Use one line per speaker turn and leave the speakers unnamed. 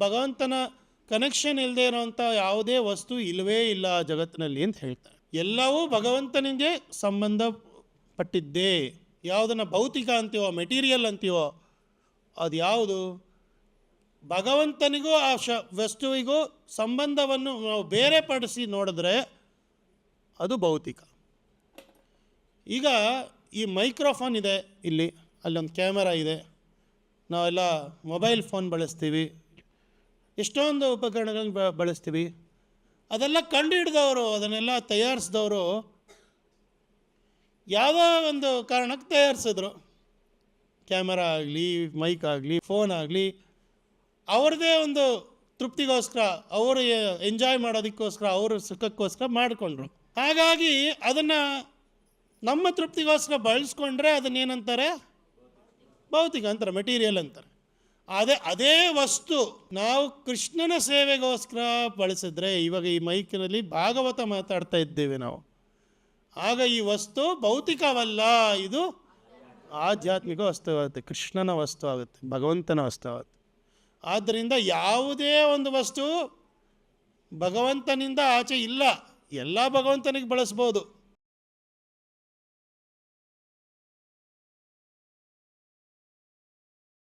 ಭಗವಂತನ ಕನೆಕ್ಷನ್ ಇಲ್ಲದೆ ಇರೋವಂಥ ಯಾವುದೇ ವಸ್ತು ಇಲ್ಲವೇ ಇಲ್ಲ ಜಗತ್ತಿನಲ್ಲಿ ಅಂತ ಹೇಳ್ತಾರೆ. ಎಲ್ಲವೂ ಭಗವಂತನಿಗೆ ಸಂಬಂಧಪಟ್ಟಿದ್ದೇ. ಯಾವುದನ್ನು ಭೌತಿಕ ಅಂತೀವೋ ಮೆಟೀರಿಯಲ್ ಅಂತೀವೋ ಅದು ಯಾವುದು ಭಗವಂತನಿಗೂ ಆ ಶ, ವಸ್ತುವಿಗೂ ಸಂಬಂಧವನ್ನು ನಾವು ಬೇರೆ ಪಡಿಸಿ ನೋಡಿದ್ರೆ ಅದು ಭೌತಿಕ. ಈಗ ಈ ಮೈಕ್ರೋಫೋನ್ ಇದೆ ಇಲ್ಲಿ, ಅಲ್ಲೊಂದು ಕ್ಯಾಮರಾ ಇದೆ. ನಾವೆಲ್ಲ ಮೊಬೈಲ್ ಫೋನ್ ಬಳಸ್ತೀವಿ. ಎಷ್ಟೊಂದು ಉಪಕರಣಗಳನ್ನು ಬ, ಬಳಸ್ತೀವಿ. ಅದೆಲ್ಲ ಕಂಡುಹಿಡಿದವರು, ಅದನ್ನೆಲ್ಲ ತಯಾರಿಸಿದವರು ಯಾವ ಒಂದು ಕಾರಣಕ್ಕೆ ತಯಾರಿಸಿದ್ರು. ಕ್ಯಾಮರಾ ಆಗಲಿ, ಮೈಕ್ ಆಗಲಿ, ಫೋನ್ ಆಗಲಿ, ಅವ್ರದ್ದೇ ಒಂದು ತೃಪ್ತಿಗೋಸ್ಕರ, ಅವರು ಎಂಜಾಯ್ ಮಾಡೋದಕ್ಕೋಸ್ಕರ, ಅವ್ರ ಸುಖಕ್ಕೋಸ್ಕರ ಮಾಡಿಕೊಂಡ್ರು. ಹಾಗಾಗಿ ಅದನ್ನು ನಮ್ಮ ತೃಪ್ತಿಗೋಸ್ಕರ ಬಳಸ್ಕೊಂಡ್ರೆ ಅದನ್ನೇನಂತಾರೆ? ಭೌತಿಕ ಅಂತಾರೆ, ಮೆಟೀರಿಯಲ್ ಅಂತಾರೆ. ಅದೇ ಅದೇ ವಸ್ತು ನಾವು ಕೃಷ್ಣನ ಸೇವೆಗೋಸ್ಕರ ಬಳಸಿದ್ರೆ ಇವಾಗ ಈ ಮೈಕಿನಲ್ಲಿ ಭಾಗವತ ಮಾತಾಡ್ತಾ ಇದ್ದೇವೆ ನಾವು. ಆಗ ಈ ವಸ್ತು ಭೌತಿಕವಲ್ಲ, ಇದು ಆಧ್ಯಾತ್ಮಿಕ ವಸ್ತು ಆಗುತ್ತೆ ಕೃಷ್ಣನ ವಸ್ತು ಆಗುತ್ತೆ ಭಗವಂತನ ವಸ್ತು ಆಗುತ್ತೆ ಆದ್ದರಿಂದ ಯಾವುದೇ ಒಂದು ವಸ್ತು ಭಗವಂತನಿಂದ ಆಚೆ ಇಲ್ಲ, ಎಲ್ಲ ಭಗವಂತನಿಗೆ ಬಳಸ್ಬೋದು.